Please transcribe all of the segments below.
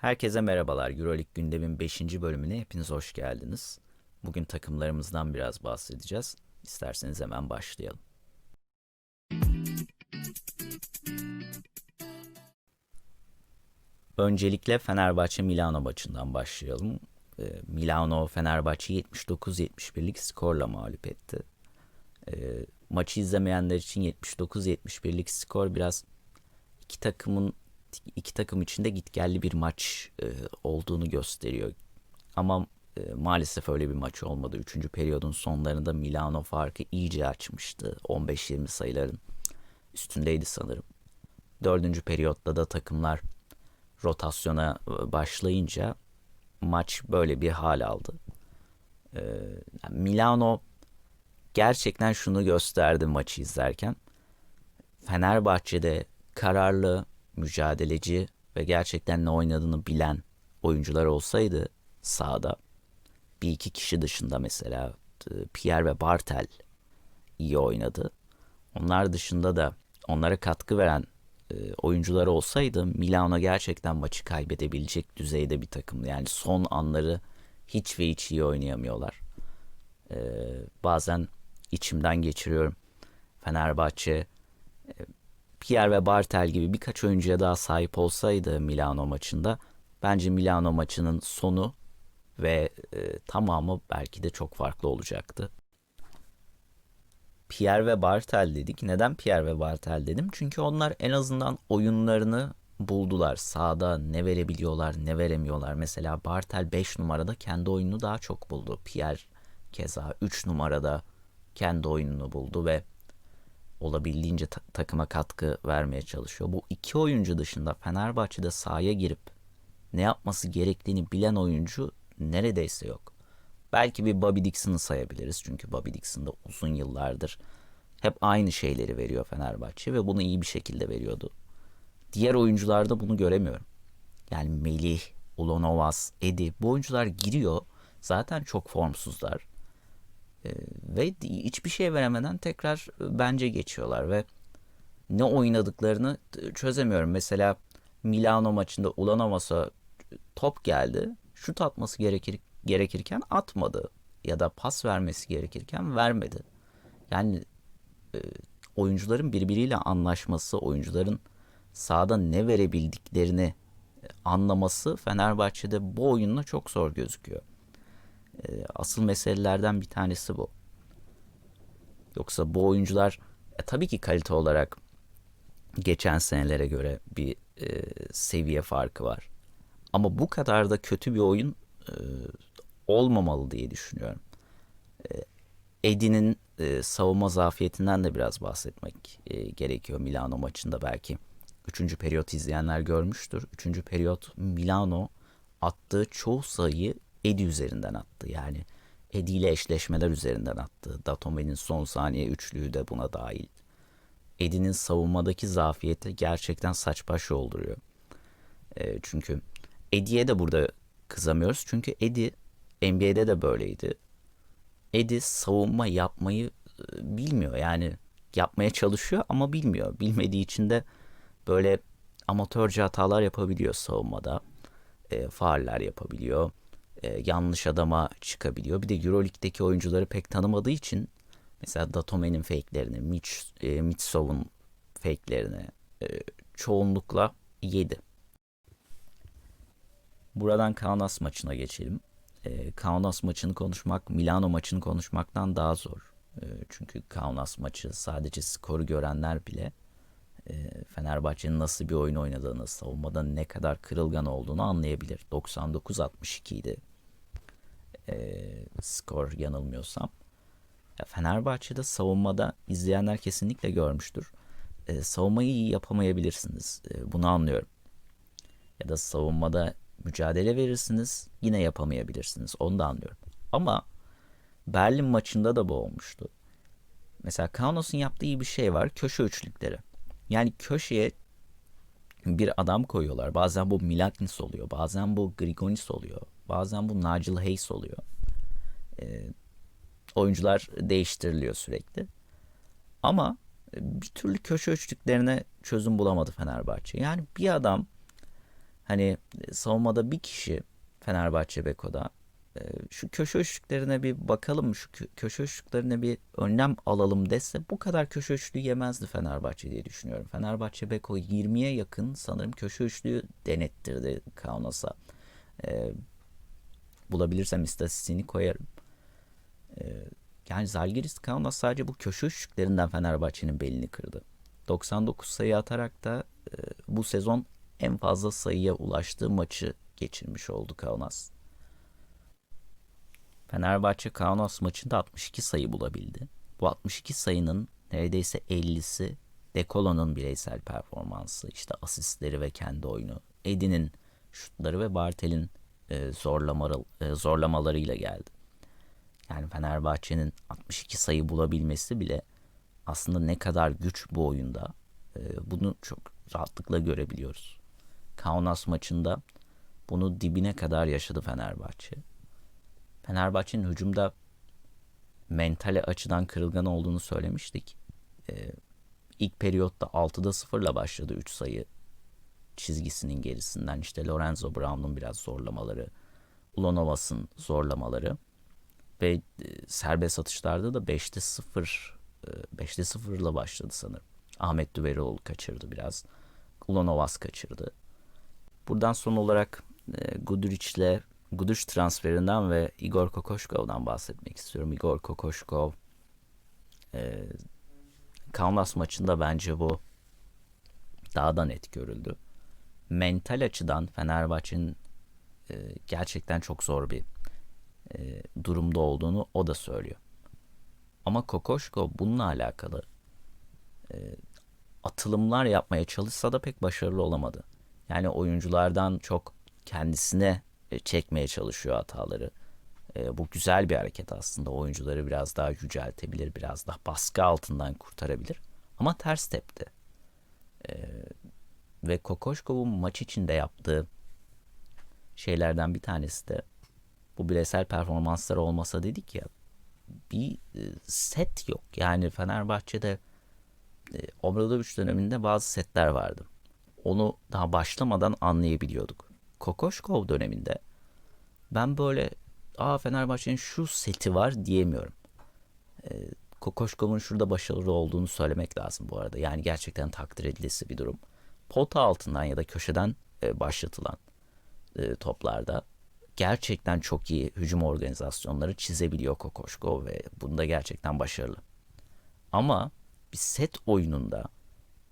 Herkese merhabalar. Euroleague gündemin 5. bölümüne hepiniz hoş geldiniz. Bugün takımlarımızdan biraz bahsedeceğiz. İsterseniz hemen başlayalım. Öncelikle Fenerbahçe Milano maçından başlayalım. Ee, Milano Fenerbahçe'yi 79-71'lik skorla mağlup etti. Ee, maçı izlemeyenler için 79-71'lik skor biraz iki takımın iki takım içinde gitgelli bir maç e, olduğunu gösteriyor. Ama e, maalesef öyle bir maç olmadı. Üçüncü periyodun sonlarında Milano farkı iyice açmıştı. 15-20 sayıların üstündeydi sanırım. Dördüncü periyotta da takımlar rotasyona e, başlayınca maç böyle bir hal aldı. E, Milano gerçekten şunu gösterdi maçı izlerken. Fenerbahçe'de kararlı, mücadeleci ve gerçekten ne oynadığını bilen oyuncular olsaydı sahada bir iki kişi dışında mesela e, Pierre ve Bartel iyi oynadı. Onlar dışında da onlara katkı veren e, oyuncular olsaydı Milano gerçekten maçı kaybedebilecek düzeyde bir takım. Yani son anları hiç ve hiç iyi oynayamıyorlar. E, bazen içimden geçiriyorum. Fenerbahçe Pierre ve Bartel gibi birkaç oyuncuya daha sahip olsaydı Milano maçında bence Milano maçının sonu ve e, tamamı belki de çok farklı olacaktı. Pierre ve Bartel dedik. Neden Pierre ve Bartel dedim? Çünkü onlar en azından oyunlarını buldular. Sahada ne verebiliyorlar, ne veremiyorlar. Mesela Bartel 5 numarada kendi oyununu daha çok buldu. Pierre keza 3 numarada kendi oyununu buldu ve olabildiğince ta- takıma katkı vermeye çalışıyor. Bu iki oyuncu dışında Fenerbahçe'de sahaya girip ne yapması gerektiğini bilen oyuncu neredeyse yok. Belki bir Bobby Dixon'ı sayabiliriz. Çünkü Bobby Dixon da uzun yıllardır hep aynı şeyleri veriyor Fenerbahçe ve bunu iyi bir şekilde veriyordu. Diğer oyuncularda bunu göremiyorum. Yani Melih, Ulanovas, Edi bu oyuncular giriyor. Zaten çok formsuzlar. Ee, ve hiçbir şey veremeden tekrar e, bence geçiyorlar ve ne oynadıklarını çözemiyorum. Mesela Milano maçında Ulanovas'a top geldi. Şut atması gerekir, gerekirken atmadı. Ya da pas vermesi gerekirken vermedi. Yani e, oyuncuların birbiriyle anlaşması, oyuncuların sahada ne verebildiklerini e, anlaması Fenerbahçe'de bu oyunla çok zor gözüküyor. E, asıl meselelerden bir tanesi bu. Yoksa bu oyuncular e, tabii ki kalite olarak geçen senelere göre bir e, seviye farkı var. Ama bu kadar da kötü bir oyun e, olmamalı diye düşünüyorum. E, Edi'nin e, savunma zafiyetinden de biraz bahsetmek e, gerekiyor Milano maçında belki. Üçüncü periyot izleyenler görmüştür. Üçüncü periyot Milano attığı çoğu sayıyı Edi üzerinden attı. Yani Edi ile eşleşmeler üzerinden attı. Datome'nin son saniye üçlüğü de buna dahil. Edi'nin savunmadaki zafiyeti gerçekten saç baş yolduruyor. E, çünkü Edi'ye de burada kızamıyoruz. Çünkü Edi NBA'de de böyleydi. Edi savunma yapmayı e, bilmiyor. Yani yapmaya çalışıyor ama bilmiyor. Bilmediği için de böyle amatörce hatalar yapabiliyor savunmada. E, faaller yapabiliyor e, yanlış adama çıkabiliyor. Bir de Euroleague'deki oyuncuları pek tanımadığı için mesela Datome'nin fake'lerini, Mitch, e, Mitsov'un fake'lerini e, çoğunlukla yedi. Buradan Kaunas maçına geçelim. E, Kaunas maçını konuşmak Milano maçını konuşmaktan daha zor. E, çünkü Kaunas maçı sadece skoru görenler bile e, Fenerbahçe'nin nasıl bir oyun oynadığını, savunmada ne kadar kırılgan olduğunu anlayabilir. 99-62 idi e, skor yanılmıyorsam. Ya Fenerbahçe'de savunmada izleyenler kesinlikle görmüştür. E, savunmayı iyi yapamayabilirsiniz. E, bunu anlıyorum. Ya da savunmada mücadele verirsiniz yine yapamayabilirsiniz. Onu da anlıyorum. Ama Berlin maçında da bu olmuştu. Mesela Kaunos'un yaptığı iyi bir şey var. Köşe üçlükleri. Yani köşeye bir adam koyuyorlar. Bazen bu Milaknis oluyor. Bazen bu Grigonis oluyor. Bazen bu Nigel Hayes oluyor. E, oyuncular değiştiriliyor sürekli. Ama bir türlü köşe üçlüklerine çözüm bulamadı Fenerbahçe. Yani bir adam hani savunmada bir kişi Fenerbahçe Beko'da e, şu köşe üçlüklerine bir bakalım, şu kö- köşe üçlüklerine bir önlem alalım dese bu kadar köşe üçlüğü yemezdi Fenerbahçe diye düşünüyorum. Fenerbahçe Beko 20'ye yakın sanırım köşe üçlüğü denettirdi Kaunos'a. Bulabilirsem istatistiğini koyarım. E, yani Zalgiris Kaunas sadece bu köşe üçlüklerinden Fenerbahçe'nin belini kırdı. 99 sayı atarak da e, bu sezon en fazla sayıya ulaştığı maçı geçirmiş oldu Kaunas. Fenerbahçe Kaunas maçında 62 sayı bulabildi. Bu 62 sayının neredeyse 50'si Dekolo'nun bireysel performansı, işte asistleri ve kendi oyunu, Edin'in şutları ve Bartel'in e, e, zorlamalarıyla geldi. Yani Fenerbahçe'nin 62 sayı bulabilmesi bile aslında ne kadar güç bu oyunda e, bunu çok rahatlıkla görebiliyoruz. Kaunas maçında bunu dibine kadar yaşadı Fenerbahçe. Fenerbahçe'nin hücumda mentale açıdan kırılgan olduğunu söylemiştik. Ee, ilk periyotta 6'da 0 ile başladı 3 sayı çizgisinin gerisinden. işte Lorenzo Brown'un biraz zorlamaları, Ulanovas'ın zorlamaları ve e, serbest atışlarda da 5'te 0 e, 5'te 0 ile başladı sanırım. Ahmet Düverioğlu kaçırdı biraz. Ulanovas kaçırdı. Buradan son olarak e, Guduric'le Guduş transferinden ve Igor Kokoşkov'dan bahsetmek istiyorum. Igor Kokoşkov e, Kaunas maçında bence bu daha da net görüldü. Mental açıdan Fenerbahçe'nin e, gerçekten çok zor bir e, durumda olduğunu o da söylüyor. Ama Kokoşkov bununla alakalı e, atılımlar yapmaya çalışsa da pek başarılı olamadı. Yani oyunculardan çok kendisine e, çekmeye çalışıyor hataları. E, bu güzel bir hareket aslında. Oyuncuları biraz daha yüceltebilir, biraz daha baskı altından kurtarabilir. Ama ters tepti. E, ve Kokoşkov'un maç içinde yaptığı şeylerden bir tanesi de bu bireysel performanslar olmasa dedik ya bir e, set yok. Yani Fenerbahçe'de e, Obradoviç döneminde bazı setler vardı. Onu daha başlamadan anlayabiliyorduk. Kokoşkov döneminde ben böyle aa Fenerbahçe'nin şu seti var diyemiyorum. E, Kokoşkov'un şurada başarılı olduğunu söylemek lazım bu arada. Yani gerçekten takdir edilesi bir durum. Pota altından ya da köşeden e, başlatılan e, toplarda gerçekten çok iyi hücum organizasyonları çizebiliyor Kokoşkov ve bunda gerçekten başarılı. Ama bir set oyununda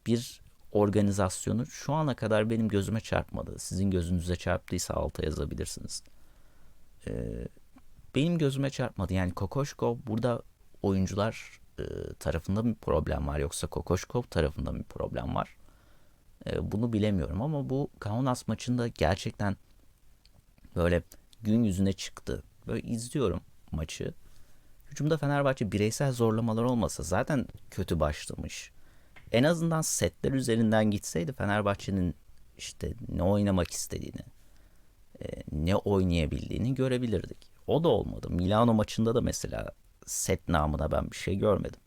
bir organizasyonu şu ana kadar benim gözüme çarpmadı. Sizin gözünüze çarptıysa alta yazabilirsiniz. Ee, benim gözüme çarpmadı. Yani Kokoşkov burada oyuncular e, tarafında bir problem var yoksa Kokoşkov tarafında bir problem var. E, bunu bilemiyorum ama bu Kaunas maçında gerçekten böyle gün yüzüne çıktı. Böyle izliyorum maçı. Hücumda Fenerbahçe bireysel zorlamalar olmasa zaten kötü başlamış. En azından setler üzerinden gitseydi Fenerbahçe'nin işte ne oynamak istediğini, e, ne oynayabildiğini görebilirdik. O da olmadı. Milano maçında da mesela set namına ben bir şey görmedim.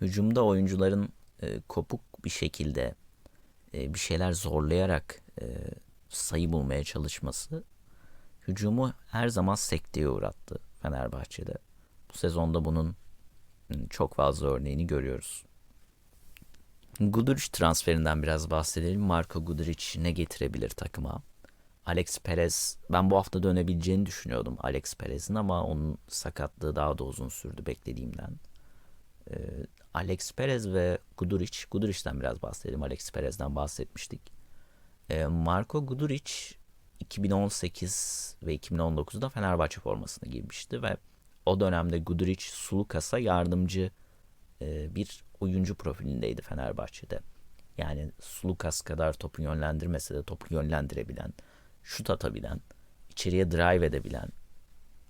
Hücumda oyuncuların e, kopuk bir şekilde e, bir şeyler zorlayarak e, sayı bulmaya çalışması hücumu her zaman sekteye uğrattı Fenerbahçe'de. Bu sezonda bunun çok fazla örneğini görüyoruz. Guduric transferinden biraz bahsedelim. Marco Guduric ne getirebilir takıma? Alex Perez, ben bu hafta dönebileceğini düşünüyordum Alex Perez'in ama onun sakatlığı daha da uzun sürdü beklediğimden. Ee, Alex Perez ve Guduric, Guduric'den biraz bahsedelim. Alex Perez'den bahsetmiştik. Ee, Marco Guduric 2018 ve 2019'da Fenerbahçe formasını giymişti ve o dönemde Guduric Sulukas'a yardımcı e, bir oyuncu profilindeydi Fenerbahçe'de. Yani Sulukas kadar topu yönlendirmese de topu yönlendirebilen, şut atabilen, içeriye drive edebilen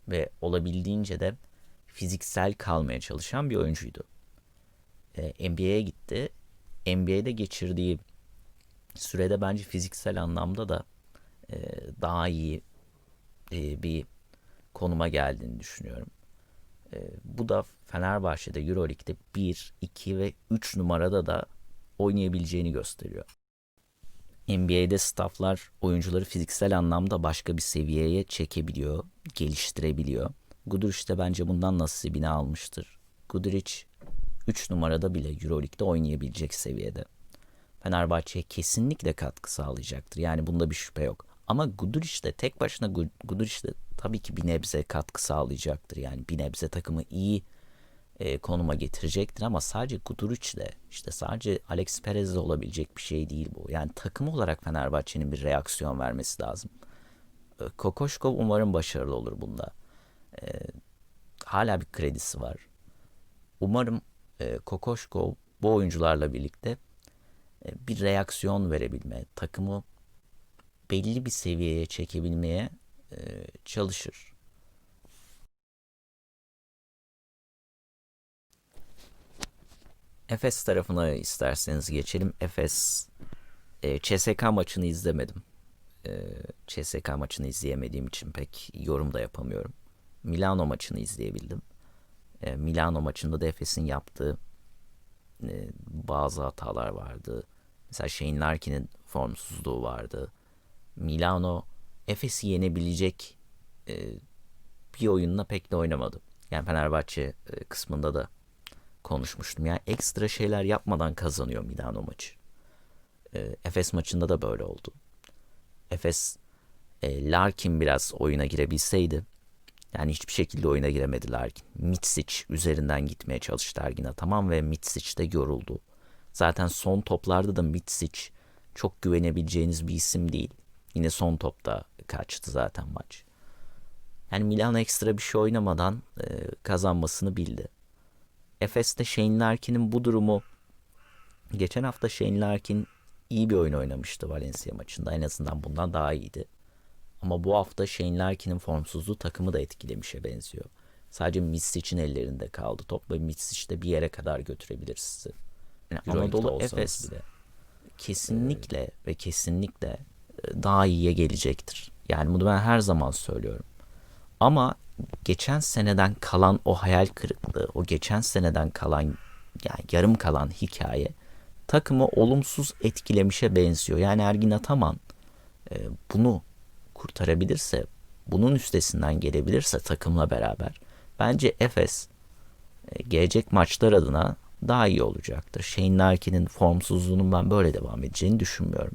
ve olabildiğince de fiziksel kalmaya çalışan bir oyuncuydu. E, NBA'ye gitti. NBA'de geçirdiği sürede bence fiziksel anlamda da e, daha iyi e, bir konuma geldiğini düşünüyorum. E, bu da Fenerbahçe'de Euroleague'de 1, 2 ve 3 numarada da oynayabileceğini gösteriyor. NBA'de stafflar oyuncuları fiziksel anlamda başka bir seviyeye çekebiliyor, geliştirebiliyor. Guduric de bence bundan nasibini almıştır. Guduric 3 numarada bile Euroleague'de oynayabilecek seviyede. Fenerbahçe'ye kesinlikle katkı sağlayacaktır. Yani bunda bir şüphe yok. Ama Guduric de tek başına Guduric de tabii ki bir nebze katkı sağlayacaktır. Yani bir nebze takımı iyi e, konuma getirecektir ama sadece Guduric'le işte sadece Alex Perez'le olabilecek bir şey değil bu. Yani takım olarak Fenerbahçe'nin bir reaksiyon vermesi lazım. E, Kokoşkov umarım başarılı olur bunda. E, hala bir kredisi var. Umarım e, Kokoşkov bu oyuncularla birlikte e, bir reaksiyon verebilme, takımı belli bir seviyeye çekebilmeye e, çalışır. Efes tarafına isterseniz geçelim. Efes e, CSK maçını izlemedim. E, CSK maçını izleyemediğim için pek yorum da yapamıyorum. Milano maçını izleyebildim. E, Milano maçında da yaptığı e, bazı hatalar vardı. Mesela Shane Larkin'in formsuzluğu vardı. Milano Efes'i yenebilecek e, bir oyunla pek de oynamadı. Yani Fenerbahçe e, kısmında da konuşmuştum. Yani ekstra şeyler yapmadan kazanıyor Milano maçı. E, Efes maçında da böyle oldu. Efes e, Larkin biraz oyuna girebilseydi yani hiçbir şekilde oyuna giremedi Larkin. Mitsic üzerinden gitmeye çalıştı Ergin tamam ve Mitsic de yoruldu. Zaten son toplarda da Mitsic çok güvenebileceğiniz bir isim değil. Yine son topta kaçtı zaten maç. Yani Milan ekstra bir şey oynamadan e, kazanmasını bildi. Efes'te Shane Larkin'in bu durumu geçen hafta Shane Larkin iyi bir oyun oynamıştı Valencia maçında. En azından bundan daha iyiydi. Ama bu hafta Shane Larkin'in formsuzluğu takımı da etkilemişe benziyor. Sadece Mitsic'in ellerinde kaldı. Top ve Mitsic de bir yere kadar götürebilir sizi. Yani Anadolu Efes bile kesinlikle ee, ve kesinlikle e, daha iyiye gelecektir. Yani bunu ben her zaman söylüyorum. Ama geçen seneden kalan o hayal kırıklığı, o geçen seneden kalan yani yarım kalan hikaye takımı olumsuz etkilemişe benziyor. Yani Ergin Ataman e, bunu kurtarabilirse, bunun üstesinden gelebilirse takımla beraber bence Efes e, gelecek maçlar adına daha iyi olacaktır. Shane Larkin'in formsuzluğunun ben böyle devam edeceğini düşünmüyorum.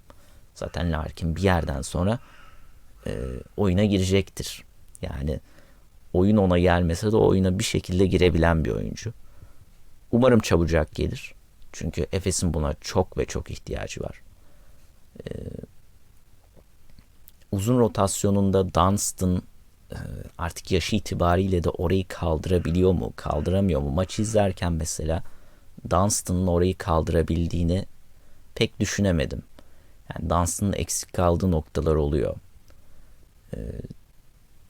Zaten Larkin bir yerden sonra e, oyuna girecektir. Yani oyun ona gelmese de oyuna bir şekilde girebilen bir oyuncu. Umarım çabucak gelir. Çünkü Efes'in buna çok ve çok ihtiyacı var. Ee, uzun rotasyonunda Dunstan e, artık yaşı itibariyle de orayı kaldırabiliyor mu, kaldıramıyor mu? Maç izlerken mesela Dunstan'ın orayı kaldırabildiğini pek düşünemedim. Yani Dunstan'ın eksik kaldığı noktalar oluyor. Ee,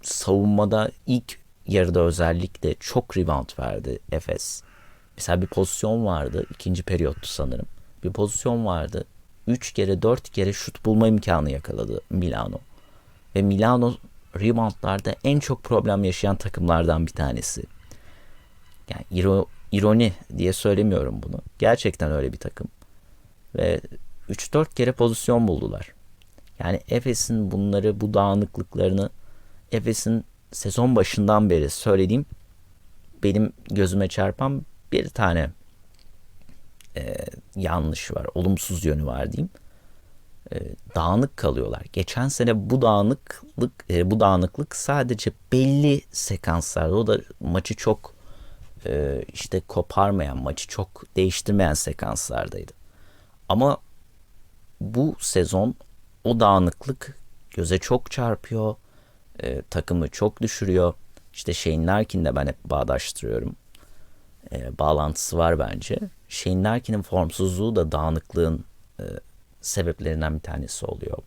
savunmada ilk yarıda özellikle çok rebound verdi Efes. Mesela bir pozisyon vardı. ikinci periyottu sanırım. Bir pozisyon vardı. Üç kere dört kere şut bulma imkanı yakaladı Milano. Ve Milano reboundlarda en çok problem yaşayan takımlardan bir tanesi. Yani iro, ironi diye söylemiyorum bunu. Gerçekten öyle bir takım. Ve 3-4 kere pozisyon buldular. Yani Efes'in bunları, bu dağınıklıklarını Efes'in sezon başından beri söylediğim benim gözüme çarpan bir tane e, yanlış var, olumsuz yönü var diyeyim. E, dağınık kalıyorlar. Geçen sene bu dağınıklık, e, bu dağınıklık sadece belli sekanslarda, o da maçı çok e, işte koparmayan, maçı çok değiştirmeyen sekanslardaydı. Ama bu sezon o dağınıklık göze çok çarpıyor e, takımı çok düşürüyor. İşte Shane Larkin'le ben hep bağdaştırıyorum. Bağlantısı var bence. Shane Larkin'in formsuzluğu da dağınıklığın sebeplerinden bir tanesi oluyor.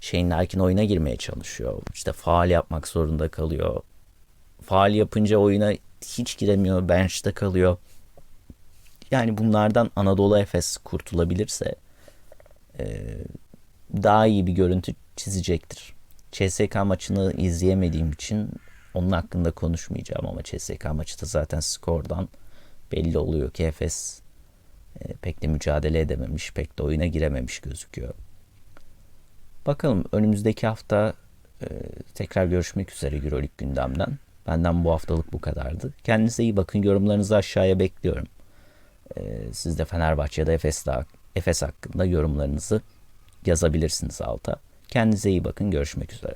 Shane Larkin oyuna girmeye çalışıyor. İşte faal yapmak zorunda kalıyor. Faal yapınca oyuna hiç giremiyor. Bench'te kalıyor. Yani bunlardan Anadolu Efes kurtulabilirse e, daha iyi bir görüntü çizecektir. CSK maçını izleyemediğim için onun hakkında konuşmayacağım ama CSK maçı da zaten skordan belli oluyor ki Efes pek de mücadele edememiş, pek de oyuna girememiş gözüküyor. Bakalım önümüzdeki hafta e, tekrar görüşmek üzere Euroleague gündemden. Benden bu haftalık bu kadardı. Kendinize iyi bakın. Yorumlarınızı aşağıya bekliyorum. E, siz de Fenerbahçe ya da Efes, Efes hakkında yorumlarınızı yazabilirsiniz alta. Kendinize iyi bakın. Görüşmek üzere.